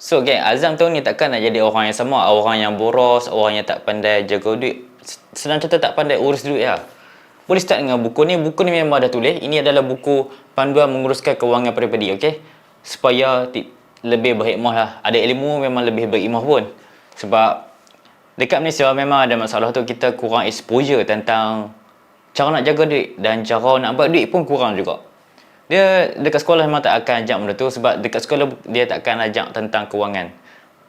So geng, Azam tahun ni takkan nak jadi orang yang sama, orang yang boros, orang yang tak pandai jaga duit. Senang cerita tak pandai urus duit lah. Boleh start dengan buku ni. Buku ni memang dah tulis. Ini adalah buku panduan menguruskan kewangan peribadi, okey? Supaya ti- lebih berhikmah lah. Ada ilmu memang lebih berhikmah pun. Sebab dekat Malaysia memang ada masalah tu kita kurang exposure tentang cara nak jaga duit dan cara nak buat duit pun kurang juga. Dia dekat sekolah memang tak akan ajak benda tu sebab dekat sekolah dia tak akan ajak tentang kewangan.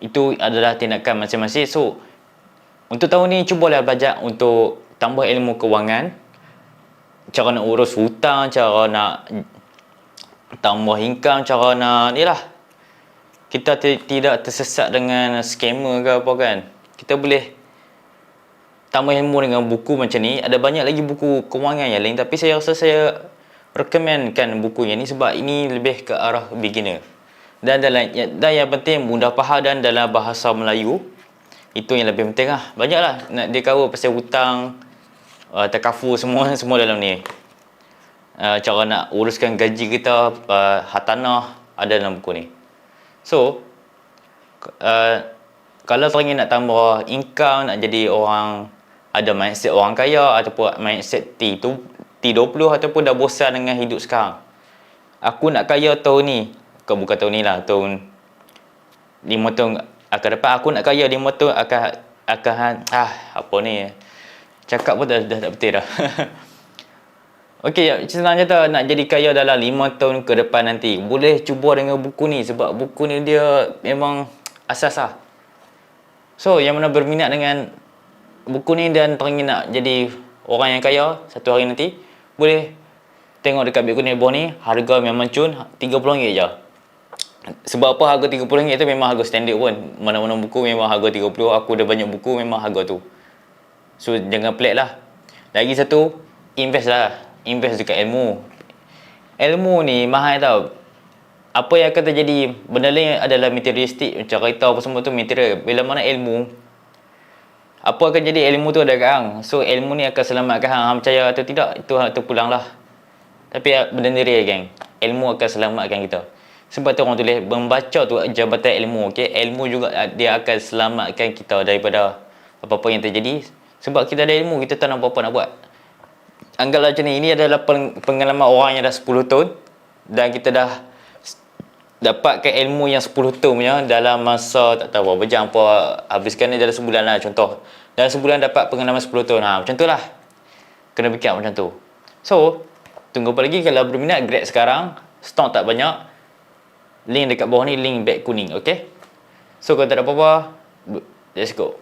Itu adalah tindakan masing-masing. So, untuk tahun ni cubalah belajar untuk tambah ilmu kewangan. Cara nak urus hutang, cara nak tambah income, cara nak ni lah. Kita ti- tidak tersesat dengan scammer ke apa kan. Kita boleh tambah ilmu dengan buku macam ni. Ada banyak lagi buku kewangan yang lain tapi saya rasa saya recommendkan buku yang sebab ini lebih ke arah beginner. Dan dalam dan yang penting mudah faham dan dalam bahasa Melayu. Itu yang lebih penting lah. Banyaklah nak dia cover pasal hutang, uh, takaful semua semua dalam ni. Uh, cara nak uruskan gaji kita, uh, hartanah ada dalam buku ni. So, uh, kalau teringin nak tambah income, nak jadi orang ada mindset orang kaya ataupun mindset T tu T20 ataupun dah bosan dengan hidup sekarang. Aku nak kaya tahun ni. Bukan, bukan tahun ni lah. Tahun 5 tahun akan depan. Aku nak kaya 5 tahun akan akan ah apa ni. Cakap pun dah, dah tak betul dah. Okey, ya, senang cerita nak jadi kaya dalam 5 tahun ke depan nanti. Boleh cuba dengan buku ni sebab buku ni dia memang asas lah. So, yang mana berminat dengan buku ni dan teringin nak jadi orang yang kaya satu hari nanti, boleh tengok dekat ni bawah ni, harga memang cun RM30 je. Sebab apa harga RM30 tu memang harga standard pun. Mana-mana buku memang harga RM30. Aku ada banyak buku memang harga tu. So, jangan pelik lah. Lagi satu, invest lah. Invest dekat ilmu. Ilmu ni mahal tau. Apa yang akan terjadi, benda lain adalah materialistik. Macam kereta apa semua tu material. Bila mana ilmu, apa akan jadi ilmu tu ada kat hang. So, ilmu ni akan selamatkan hang. Hang percaya atau tidak, itu hang terpulang lah. Tapi benda ni real geng. Ilmu akan selamatkan kita. Sebab tu orang tulis, membaca tu jabatan ilmu. Okay? Ilmu juga ah, dia akan selamatkan kita daripada apa-apa yang terjadi. Sebab kita ada ilmu, kita tak nak apa-apa nak buat anggaplah macam ni ini adalah peng- pengalaman orang yang dah 10 tahun dan kita dah dapatkan ilmu yang 10 tahun punya dalam masa tak tahu berapa jam apa habiskan ni dalam sebulan lah contoh. Dalam sebulan dapat pengalaman 10 tahun. Ha, macam tu lah. Kena fikir macam tu. So tunggu apa lagi? Kalau berminat grad sekarang. Stok tak banyak. Link dekat bawah ni link beg kuning ok so kalau tak ada apa-apa let's go